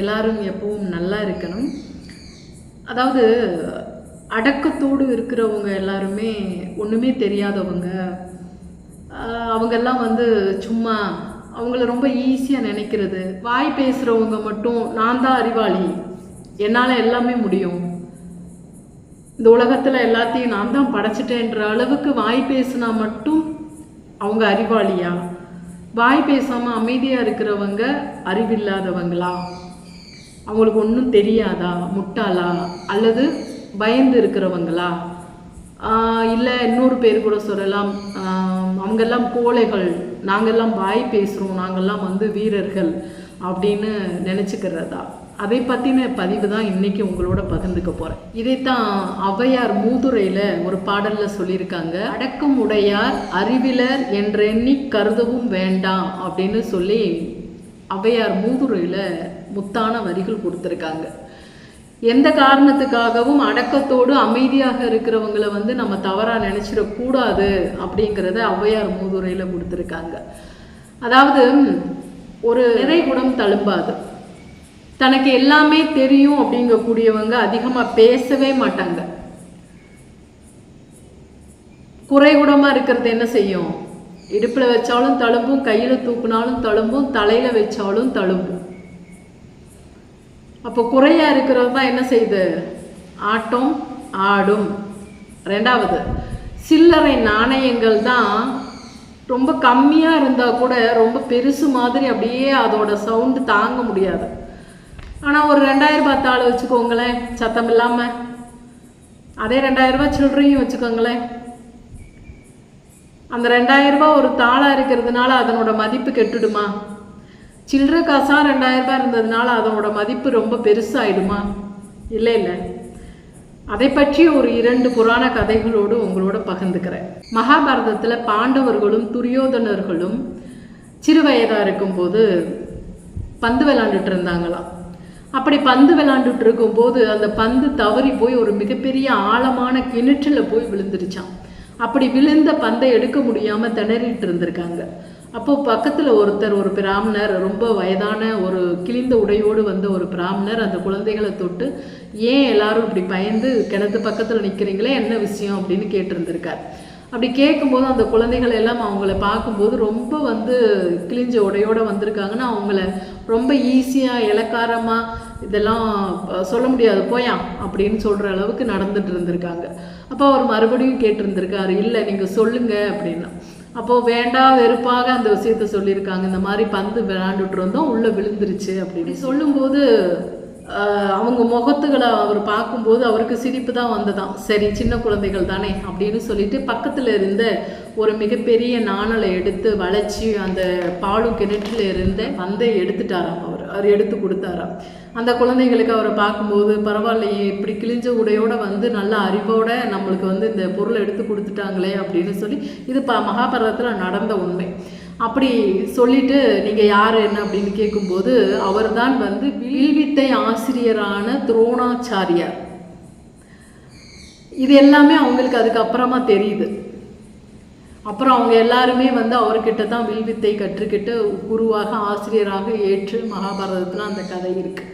எல்லாரும் எப்பவும் நல்லா இருக்கணும். அதாவது அடக்கத்தோடு இருக்கிறவங்க எல்லாருமே ஒன்றுமே தெரியாதவங்க அவங்கெல்லாம் வந்து சும்மா அவங்கள ரொம்ப ஈஸியாக நினைக்கிறது. வாய் பேசுகிறவங்க மட்டும் நான் தான் அறிவாளி. என்னால் எல்லாமே முடியும். இந்த உலகத்தில் எல்லாத்தையும் நான் தான் படைச்சிட்டேன்ற அளவுக்கு வாய் பேசினா மட்டும் அவங்க அறிவாளியா? வாய் பேசாமல் அமைதியாக இருக்கிறவங்க அறிவில்லாதவங்களா? அவங்களுக்கு ஒன்றும் தெரியாதா? முட்டாளா? அல்லது பயந்து இருக்கிறவங்களா? இல்லை இன்னொரு பேர் கூட சொல்லலாம். அவங்கெல்லாம் கோழைகள். நாங்கெல்லாம் வாய் பேசுகிறோம் நாங்கள்லாம் வந்து வீரர்கள் அப்படின்னு நினச்சிக்கிறதா? அதை பற்றின பதிவு தான் இன்றைக்கி உங்களோட பகிர்ந்துக்க போகிறேன் இதைத்தான் ஔவையார் மூதுரையில் ஒரு பாடலில் சொல்லியிருக்காங்க. அடக்கம் உடையார் அறிவிலர் என்றெண்ணி கருதவும் வேண்டாம் அப்படின்னு சொல்லி ஔவையார் மூதுரையில் முத்தான வரிகள் கொடுத்துருக்காங்க. எந்த காரணத்துக்காகவும் அடக்கத்தோடு அமைதியாக இருக்கிறவங்கள வந்து நம்ம தவறாக நினச்சிடக்கூடாது அப்படிங்கிறத ஔவையார் மூதுரையில் கொடுத்துருக்காங்க. அதாவது ஒரு நிறைகுடம் தழும்பாது. தனக்கு எல்லாமே தெரியும் அப்படிங்கக்கூடியவங்க அதிகமாக பேசவே மாட்டாங்க. குறைகுடமாக இருக்கிறது என்ன செய்யும்? இடுப்பில் வச்சாலும் தழும்பும் கையில் தூக்குனாலும் தழும்பும் தலையில் வச்சாலும் தழும்பும். அப்போ குறையா இருக்கிறது தான் என்ன செய்யுது ஆட்டம் ஆடும். ரெண்டாவது சில்லறை நாணயங்கள் தான் ரொம்ப கம்மியாக இருந்தால் கூட ரொம்ப பெருசு மாதிரி அப்படியே அதோட சவுண்டு தாங்க முடியாது. ஆனால் ஒரு ரெண்டாயிரம் ரூபாய் தாள் வச்சுக்கோங்களேன் சத்தம் இல்லாமல் அதே ரெண்டாயிரம் ரூபாய் சில்லறையும் வச்சுக்கோங்களேன். அந்த ரெண்டாயிரம் ரூபாய் ஒரு தாளாக இருக்கிறதுனால அதனோட மதிப்பு கெட்டுடுமா? சில்லற காசாக ரெண்டாயிரம் ரூபாய் இருந்ததுனால அதனோட மதிப்பு ரொம்ப பெருசாகிடுமா இல்லை இல்லை. அதை பற்றி ஒரு இரண்டு புராண கதைகளோடு உங்களோட பகிர்ந்துக்கிறேன். மகாபாரதத்தில் பாண்டவர்களும் துரியோதனர்களும் சிறுவயதாக இருக்கும்போது பந்து விளாண்டுட்டு இருந்தாங்களாம். அப்படி பந்து விளாண்டுட்டு இருக்கும்போது அந்த பந்து தவறி போய் ஒரு மிகப்பெரிய ஆழமான கிணற்றில் போய் விழுந்துருச்சான் அப்படி விழுந்த பந்தை எடுக்க முடியாமல் திணறிட்டு இருந்திருக்காங்க. அப்போ பக்கத்தில் ஒருத்தர் ஒரு பிராமணர் ரொம்ப வயதான ஒரு கிழிந்த உடையோடு வந்த ஒரு பிராமணர் அந்த குழந்தைகளை தொட்டு ஏன் எல்லாரும் இப்படி பயந்து கிணத்து பக்கத்தில் நிற்கிறீங்களே என்ன விஷயம்? அப்படின்னு கேட்டிருந்திருக்கார். அப்படி கேட்கும்போது அந்த குழந்தைகள் எல்லாம் அவங்கள பார்க்கும்போது ரொம்ப வந்து கிழிஞ்ச உடையோட வந்திருக்காங்கன்னா அவங்கள ரொம்ப ஈஸியாக இலக்காரமாக இதெல்லாம் சொல்ல முடியாது போயா அப்படின்னு சொல்கிற அளவுக்கு நடந்துட்டு இருந்திருக்காங்க. அப்போ அவர் மறுபடியும் கேட்டிருந்திருக்காரு இல்லை நீங்கள் சொல்லுங்கள் அப்படின்னா. அப்போது வேண்டா வெறுப்பாக அந்த விஷயத்த சொல்லியிருக்காங்க. இந்த மாதிரி பந்து விளையாண்டுட்டு இருந்தோம் உள்ளே விழுந்துருச்சு அப்படின்னு. சொல்லும்போது அவங்க முகத்துகளை அவர் பார்க்கும்போது அவருக்கு சிரிப்பு தான் வந்ததாம். சரி சின்ன குழந்தைகள் தானே அப்படின்னு சொல்லிட்டு பக்கத்தில் இருந்த ஒரு மிகப்பெரிய நாணலை எடுத்து வளைச்சி அந்த பாலும் கிணற்றில் இருந்த பந்தை எடுத்துட்டாராம் அவர் எடுத்து கொடுத்தாராம். அந்த குழந்தைகளுக்கு அவரை பார்க்கும்போது பரவாயில்லையே இப்படி கிழிஞ்ச உடையோட வந்து நல்ல அறிவோட நம்மளுக்கு வந்து இந்த பொருளை எடுத்து கொடுத்துட்டாங்களே அப்படின்னு சொல்லி இது ப மகாபாரதத்தில் நடந்த உண்மை. அப்படி சொல்லிட்டு நீங்கள் யார் என்ன அப்படின்னு கேட்கும்போது அவர்தான் வந்து வில்வித்தை ஆசிரியரான துரோணாச்சாரியார். இது எல்லாமே அவங்களுக்கு அதுக்கப்புறமா தெரியுது. அப்புறம் அவங்க எல்லாருமே வந்து அவர்கிட்ட தான் வில்வித்தை கற்றுக்கிட்டு குருவாக ஆசிரியராக ஏற்று மகாபாரதத்தில் அந்த கதை இருக்கு.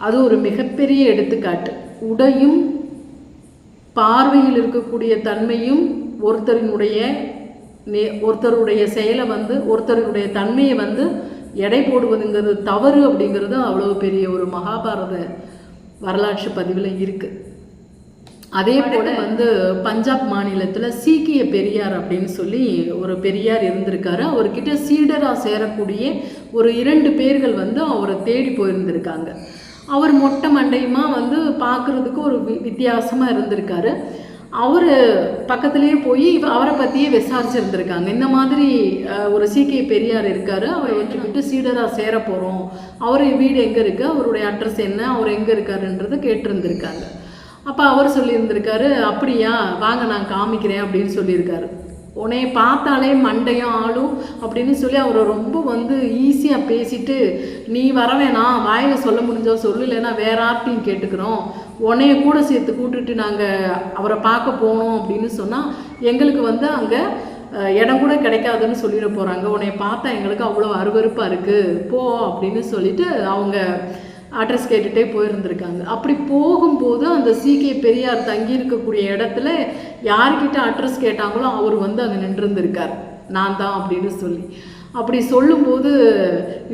அது ஒரு மிகப்பெரிய எடுத்துக்காட்டு. உடையும் பார்வையில் இருக்கக்கூடிய தன்மையும் ஒருத்தரினுடைய நே ஒருத்தருடைய செயலை வந்து ஒருத்தருடைய தன்மையை வந்து எடை போடுவதுங்கிறது தவறு அப்படிங்கிறது அவ்வளோ பெரிய ஒரு மகாபாரத வரலாற்று பதிவில் இருக்குது அதே போல வந்து பஞ்சாப் மாநிலத்தில் சீக்கிய பெரியார் அப்படின்னு சொல்லி ஒரு பெரியார் இருந்திருக்காரு. அவர்கிட்ட சீடராக சேரக்கூடிய ஒரு இரண்டு பேர்கள் வந்து அவரை தேடி போயிருந்திருக்காங்க. அவர் மொட்டை மண்டையுமா வந்து பார்க்குறதுக்கு ஒரு வி வித்தியாசமாக இருந்திருக்காரு. அவர் பக்கத்துலேயே போய் அவரை பற்றியே விசாரிச்சிருந்துருக்காங்க. இந்த மாதிரி ஒரு சீக்கிய பெரியார் இருக்கார். அவரை வச்சுக்கிட்டு சீடராக சேர போகிறோம் அவர் வீடு எங்கே இருக்குது அவருடைய அட்ரஸ் என்ன? அவர் எங்கே இருக்காருன்றதை கேட்டிருந்திருக்காங்க. அப்போ அவர் சொல்லியிருந்திருக்காரு அப்படியா வாங்க நான் காமிக்கிறேன் அப்படின்னு சொல்லியிருக்காரு. உன்னை பார்த்தாலே மண்டையும் ஆளும் அப்படின்னு சொல்லி அவரை ரொம்ப வந்து ஈஸியாக பேசிட்டு நீ வர வேணாம் வாயில் சொல்ல முடிஞ்சோ சொல்லு இல்லைன்னா வேற ஆர்ட்டையும் கேட்டுக்கிறோம். உன்னைய கூட சேர்த்து கூட்டுட்டு நாங்கள் அவரை பார்க்க போனோம் அப்படின்னு சொன்னால் எங்களுக்கு வந்து அங்கே இடம் கூட கிடைக்காதுன்னு சொல்லிட போகிறாங்க உன்னை பார்த்தா எங்களுக்கு அவ்வளோ அருவருப்பாக இருக்குது போ அப்படின்னு சொல்லிட்டு அவங்க அட்ரஸ் கேட்டுகிட்டே போயிருந்திருக்காங்க. அப்படி போகும்போது அந்த சீக்கிய பெரியார் தங்கி இருக்கக்கூடிய இடத்துல யார்கிட்ட அட்ரஸ் கேட்டாங்களோ அவர் வந்து அங்கே நின்றுருந்திருக்கார். நான் தான் அப்படின்னு சொல்லி. அப்படி சொல்லும்போது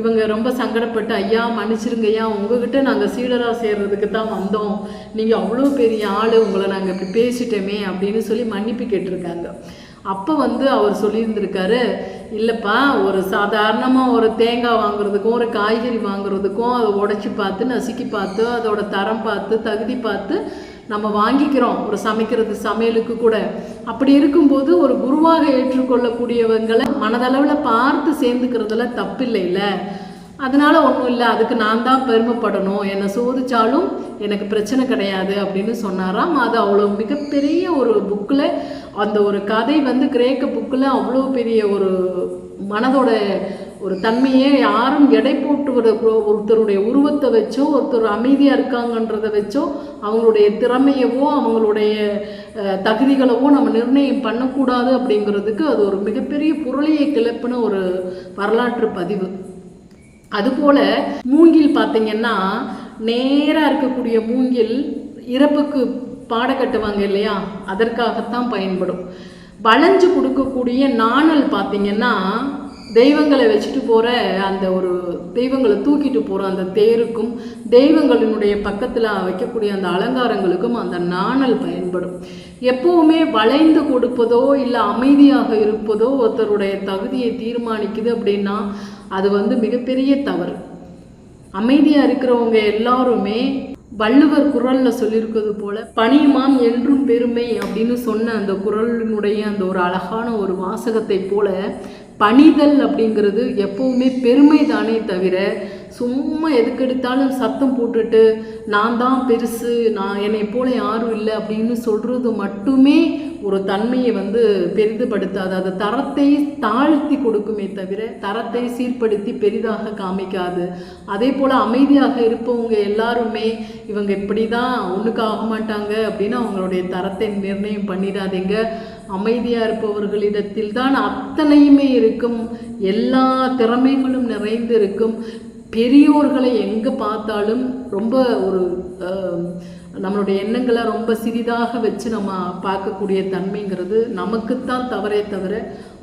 இவங்க ரொம்ப சங்கடப்பட்டு ஐயா மன்னிச்சிருங்க ஐயா உங்ககிட்ட நாங்கள் சீடராக சேர்றதுக்கு தான் வந்தோம். நீங்கள் அவ்வளோ பெரிய ஆள் உங்களை நாங்கள் இப்படி பேசிட்டோமே அப்படின்னு சொல்லி மன்னிப்பு கேட்டிருக்காங்க. அப்போ வந்து அவர் சொல்லியிருந்திருக்காரு இல்லைப்பா ஒரு சாதாரணமாக ஒரு தேங்காய் வாங்குறதுக்கும் ஒரு காய்கறி வாங்குறதுக்கும் அதை உடச்சி பார்த்து நசுக்கி பார்த்து அதோட தரம் பார்த்து தகுதி பார்த்து நம்ம வாங்கிக்கிறோம். ஒரு சமைக்கிறது சமையலுக்கு கூட. அப்படி இருக்கும்போது ஒரு குருவாக ஏற்றுக்கொள்ளக்கூடியவங்களை மனதளவில் பார்த்து சேர்ந்துக்கிறதுல தப்பில்லைல்ல அதனால் ஒன்றும் இல்லை அதுக்கு நான் தான் பெருமைப்படணும். என்னை சோதிச்சாலும் எனக்கு பிரச்சனை கிடையாது அப்படின்னு சொன்னாராம். அது அவ்வளோ மிகப்பெரிய ஒரு புக்கில் அந்த ஒரு கதை வந்து கிரேக்க புக்கில் அவ்வளோ பெரிய ஒரு மனதோட ஒரு தன்மையை யாரும் எடை போட்டு ஒருத்தருடைய உருவத்தை வச்சோ ஒருத்தர் அமைதியாக இருக்காங்கன்றதை வச்சோ அவங்களுடைய திறமையவோ அவங்களுடைய தகுதிகளவோ நம்ம நிர்ணயம் பண்ணக்கூடாது அப்படிங்கிறதுக்கு அது ஒரு மிகப்பெரிய புரளியை கிளப்புன ஒரு வரலாற்று பதிவு. அதுபோல மூங்கில் பார்த்தீங்கன்னா நேராக இருக்கக்கூடிய மூங்கில் இறப்புக்கு பாட கட்டுவாங்க இல்லையா? அதற்காகத்தான் பயன்படும். வளைஞ்சு கொடுக்கக்கூடிய நாணல் பார்த்தீங்கன்னா தெய்வங்களை வச்சுட்டு போகிற அந்த ஒரு தெய்வங்களை தூக்கிட்டு போகிற அந்த தேருக்கும் தெய்வங்களினுடைய பக்கத்தில் வைக்கக்கூடிய அந்த அலங்காரங்களுக்கும் அந்த நாணல் பயன்படும். எப்பவுமே வளைந்து கொடுப்பதோ இல்லை அமைதியாக இருப்பதோ ஒருத்தருடைய தகுதியை தீர்மானிக்குது அப்படின்னா அது வந்து மிகப்பெரிய தவறு. அமைதியாக இருக்கிறவங்க எல்லாருமே வள்ளுவர் குரலில் சொல்லியிருக்கிறது போல பணியுமாம் என்றும் பெருமை அப்படின்னு சொன்ன அந்த குரலினுடைய அந்த ஒரு அழகான ஒரு வாசகத்தை போல பணிதல் அப்படிங்கிறது எப்பவுமே பெருமை தானே தவிர சும்மா எதுக்கெடுத்தாலும் சத்தம் போட்டுட்டு நான் தான் பெருசு நான் என்னை போல யாரும் இல்லை அப்படின்னு சொல்கிறது மட்டுமே ஒரு தன்மையை வந்து பெரிதுபடுத்தாது. அது தரத்தை தாழ்த்தி கொடுக்குமே தவிர தரத்தை சீர்படுத்தி பெரிதாக காமிக்காது. அதே போல் அமைதியாக இருப்பவங்க எல்லாருமே இவங்க இப்படி தான் ஒன்றுக்கு ஆக மாட்டாங்க அப்படின்னு அவங்களுடைய தரத்தை நிர்ணயம் பண்ணிடாதீங்க. அமைதியாக இருப்பவர்களிடத்தில் தான் அத்தனையுமே இருக்கும். எல்லா திறமைகளும் நிறைந்து இருக்கும் பெரியோர்களை எங்கே பார்த்தாலும் ரொம்ப ஒரு அஹ், நம்மளுடைய எண்ணங்களை ரொம்ப சிறிதாக வச்சு நம்ம பார்க்கக்கூடிய தன்மைங்கிறது நமக்குத்தான் தவறே தவிர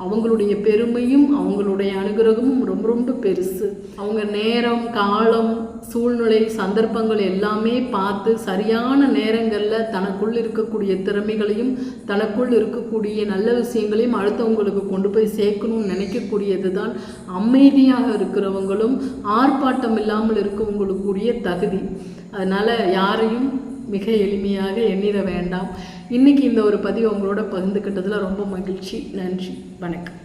அவங்களுடைய பெருமையும் அவங்களுடைய அனுகிரகமும் ரொம்ப ரொம்ப பெருசு. அவங்க நேரம் காலம் சூழ்நிலை சந்தர்ப்பங்கள் எல்லாமே பார்த்து சரியான நேரங்களில் தனக்குள் இருக்கக்கூடிய திறமைகளையும் தனக்குள் இருக்கக்கூடிய நல்ல விஷயங்களையும் அடுத்தவங்களுக்கு கொண்டு போய் சேர்க்கணும்னு நினைக்கக்கூடியது தான் அமைதியாக இருக்கிறவங்களும் ஆர்ப்பாட்டம் இல்லாமல் இருக்கவங்களுக்குரிய தகுதி. அதனால் யாரையும் மிக எளிமையாக எண்ணிட வேண்டாம். இன்னைக்கு இந்த ஒரு பதிவு உங்களோட பகிர்ந்துக்கிட்டதில் ரொம்ப மகிழ்ச்சி. நன்றி. வணக்கம்.